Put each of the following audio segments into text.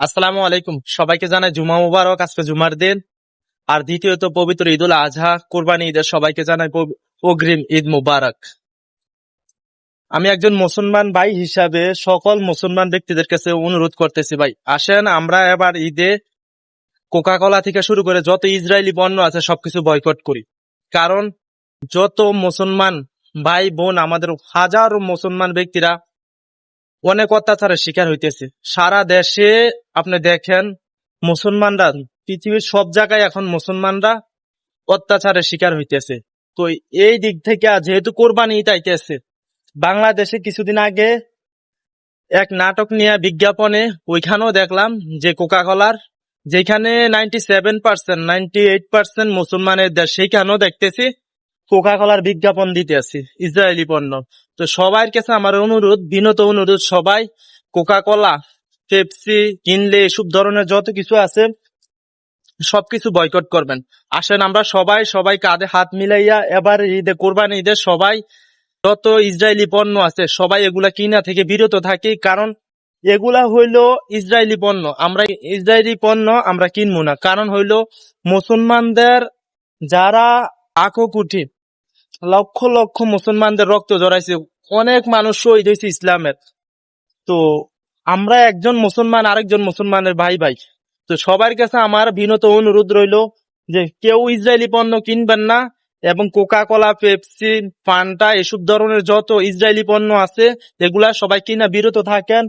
আসসালামু আলাইকুম। সবাইকে জানাই জুমা মুবারক, আজকে জুমার দিন। আর দ্বিতীয়ত পবিত্র ঈদ উল আজহা, কোরবানি ঈদের সবাইকে জানাই অগ্রিম ঈদ মুবারক। আমি একজন মুসলমান ভাই হিসাবে সকল মুসলমান ব্যক্তিদের কাছে অনুরোধ করতেছি, ভাই, আসেন, আমরা এবার ঈদে কোকা কোলা থেকে শুরু করে যত ইসরায়েলি পণ্য আছে সবকিছু বয়কট করি। কারণ যত মুসলমান ভাই বোন আমাদের হাজারো মুসলমান ব্যক্তিরা অনেক অত্যাচারের শিকার হইতেছে। সারা দেশে আপনি দেখেন, মুসলমানরা, পৃথিবীর সব জায়গায় এখন মুসলমানরা অত্যাচারের শিকার হইতেছে। তো এই দিক থেকে যেহেতু কোরবানি ঈদ আইতেছে, বাংলাদেশে কিছুদিন আগে এক নাটক নিয়ে বিজ্ঞাপনে ওইখানেও দেখলাম যে কোকা কোলার যেখানে ninety seven percent ninety eight percent মুসলমানের দেশ সেইখানেও দেখতেছি। কোকা কোলার বিজ্ঞাপন দিতে আছি, ইসরায়েলি পণ্য। তো সবার কাছে আমার অনুরোধ, বিনত অনুরোধ সবাই কোকা কোলা পেপসি কিনলে এসব ধরনের যত কিছু আছে, সবকিছু বয়কট করবেন। আসেন আমরা সবাই সবাই কাঁধে হাত মিলাইয়া এবার ঈদে, কোরবানি ঈদে সবাই, যত ইসরায়েলি পণ্য আছে, সবাই এগুলা কিনা থেকে বিরত থাকি, কারণ এগুলা হইল ইসরায়েলি পণ্য। আমরা ইসরায়েলি পণ্য আমরা কিনবো না। কারণ হইল মুসলমানদের যারা আখো কুঠি লক্ষ লক্ষ মুসলমানদের রক্ত জড়াইছে। অনেক মানুষ শহীদ হয়েছে ইসলামের। তো আমরা একজন মুসলমান, আরেকজন মুসলমানের ভাই ভাই। তো সবার কাছে আমার বিনত অনুরোধ রইল যে কেউ ইসরায়েলি পণ্য কিনবেন না এবং কোকা কোলা পেপসি, ফান্টা এসব ধরনের যত ইসরায়েলি পণ্য আছে, এগুলা সবাই কিনা বিরত থাকেন।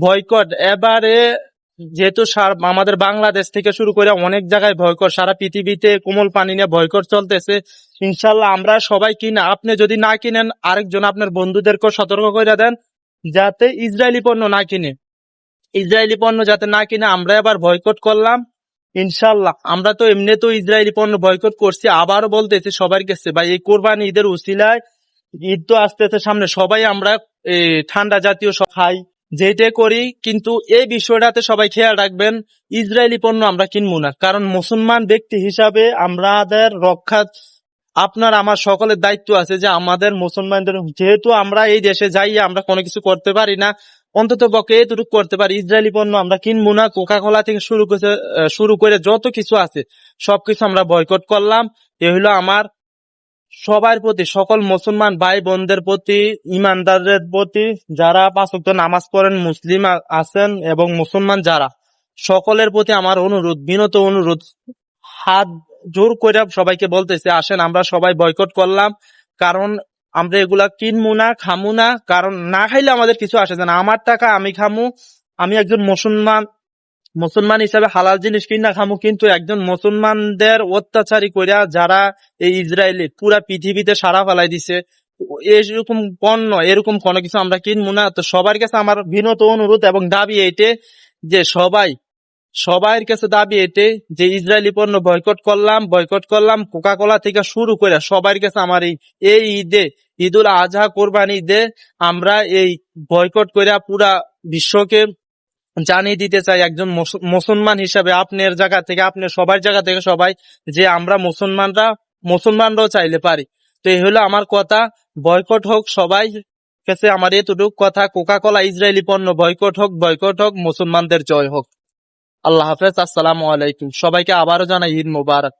বয়কট এবারে যেহেতু আমাদের বাংলাদেশ থেকে শুরু করে অনেক জায়গায় ভয়কর সারা পৃথিবীতে কোমল পানি নিয়ে ভয়কর চলতেছে। ইনশাল্লাহ আমরা সবাই কিনা, আপনি যদি না কিনেন, আরেকজন আপনার বন্ধুদেরকে সতর্ক করে দেন, যাতে ইসরায়েলি পণ্য না কিনে। ইসরায়েলি পণ্য যাতে না কিনে, আমরা এবার বয়কট করলাম। ইনশাল্লাহ আমরা তো এমনি তো ইসরায়েলি পণ্য বয়কট করছি, আবারও বলতেছি সবার কাছে, ভাই, এই কোরবানি ঈদের উসিলায় ঈদ তো আসতেছে সামনে, সবাই আমরা ঠান্ডা জাতীয় খাই। যেটা করি, কিন্তু এই বিষয়টাতে সবাই খেয়াল রাখবেন, ইসরায়েলি পণ্য আমরা কিনবো না। কারণ মুসলমান ব্যক্তি হিসাবে আমাদের রক্ষা, আপনার, আমার সকলের দায়িত্ব আছে যে আমাদের মুসলমানদের, যেহেতু আমরা এই দেশে যাই, আমরা কোনো কিছু করতে পারি না, অন্তত পক্ষে এতটুকু করতে পারি। ইসরায়েলি পণ্য আমরা কিনবো না কোকা কোলা থেকে শুরু করে শুরু করে যত কিছু আছে, সবকিছু আমরা বয়কট করলাম। এ হলো আমার সবার প্রতি, সকল মুসলমান ভাই বোনদের প্রতি, ইমানদারদের প্রতি, যারা পাঁচ নামাজ পড়েন, মুসলিম আছেন এবং মুসলমান যারা, সকলের প্রতি আমার অনুরোধ, বিনত অনুরোধ। হাত জোর করে সবাইকে বলতেছে, আসেন, আমরা সবাই বয়কট করলাম, কারণ আমরা এগুলা কিনবো না, খামু না, কারণ না খাইলে আমাদের কিছু আসে না। আমার টাকা আমি খামু, আমি একজন মুসলমান মুসলমান হিসাবে হালাল জিনিস কিনা খামু, কিন্তু একজন মুসলমানদের অত্যাচারী করিয়া যারা এই ইসরায়েলি পুরা পৃথিবীতে সারা ফেলাই দিছে, এরকম পণ্য, এরকম কোনো কিছু আমরা কিনবো না। তো সবার কাছে আমার বিনত অনুরোধ এবং দাবি এটে যে সবাই সবার কাছে দাবি এটে যে ইসরায়েলি পণ্য বয়কট করলাম বয়কট করলাম কোকা কোলা থেকে শুরু করে সবার কাছে আমার এই ঈদে ঈদ উল আজহা কোরবানি ঈদে আমরা এই বয়কট করে পুরা বিশ্বকে জানিয়ে দিতে চাই একজন মুসলমান হিসাবে আপনার জায়গা থেকে আপনার সবার জায়গা থেকে সবাই যে আমরা মুসলমানরা, মুসলমানরাও চাইলে পারি। তো এই হলো আমার কথা। বয়কট হোক সবাই কাছে আমার এতটুকু কথা। কোকা কোলা ইসরায়েলি পণ্য বয়কট হোক বয়কট হোক, মুসলমানদের জয় হোক। আল্লাহ হাফেজ, আসসালামু আলাইকুম। সবাইকে আবারও জানাই ঈদ মোবারক।